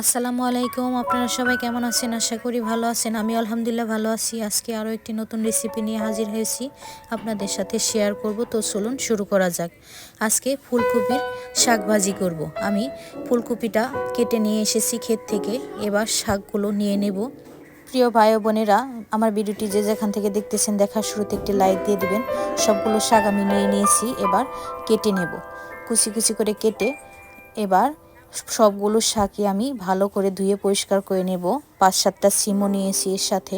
আসসালামু আলাইকুম, আপনারা সবাই কেমন আছেন? আশা করি ভালো আছেন। আমি আলহামদুলিল্লাহ ভালো আছি। আজকে আরও একটি নতুন রেসিপি নিয়ে হাজির হয়েছি। আপনাদের সাথে শেয়ার করব। তো চলুন শুরু করা যাক। আজকে ফুলকপির শাক ভাজি করব। আমি ফুলকপিটা কেটে নিয়ে এসেছি ক্ষেত থেকে। এবার শাকগুলো নিয়ে নেব। প্রিয় ভাই বোনেরা, আমার ভিডিওটি যে যেখান থেকে দেখতেছেন, দেখার শুরুতে একটি লাইক দিয়ে দিবেন। সবগুলো শাক আমি নিয়ে নিয়েছি। এবার কেটে নেব। কুচি কুচি করে কেটে এবার সবগুলো শাকই আমি ভালো করে ধুয়ে পরিষ্কার করে নেব। পাঁচ সাতটা সিমও নিয়েছি এর সাথে।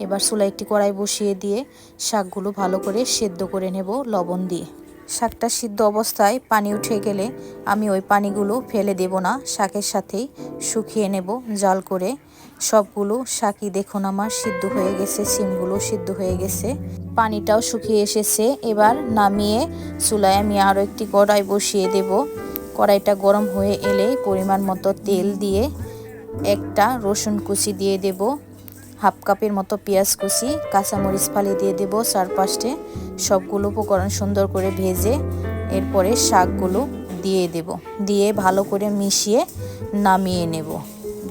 এবার চুলা একটি কড়াই বসিয়ে দিয়ে শাকগুলো ভালো করে সেদ্ধ করে নেব লবণ দিয়ে। শাকটা সিদ্ধ অবস্থায় পানি উঠে গেলে আমি ওই পানিগুলো ফেলে দেব না, শাকের সাথেই শুকিয়ে নেব জাল করে। সবগুলো শাকই দেখুন আমার সিদ্ধ হয়ে গেছে, সিমগুলো সিদ্ধ হয়ে গেছে। পানিটাও শুকিয়ে এসেছে। এবার নামিয়ে চুলায় আমি আরও একটি কড়াই বসিয়ে দেব। কড়াইটা গরম হয়ে এলে পরিমাণ মতো তেল দিয়ে একটা রসুন কুচি দিয়ে দেব, হাফ কাপের মতো পেঁয়াজ কুচি, কাঁচামরিচ ফালি দিয়ে দেব চারপাশে সবগুলো উপকরণ সুন্দর করে ভেজে এরপরে শাকগুলো দিয়ে দেব। দিয়ে ভালো করে মিশিয়ে নামিয়ে নেব।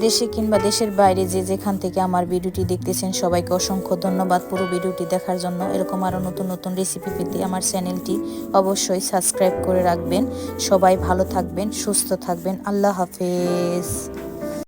দেশে কিংবা দেশের বাইরে যে যেখান থেকে আমার ভিডিওটি দেখতেছেন, সবাইকে অসংখ্য ধন্যবাদ পুরো ভিডিওটি দেখার জন্য। এরকম আরও নতুন নতুন রেসিপি পেতে আমার চ্যানেলটি অবশ্যই সাবস্ক্রাইব করে রাখবেন। সবাই ভালো থাকবেন, সুস্থ থাকবেন। আল্লাহ হাফেজ।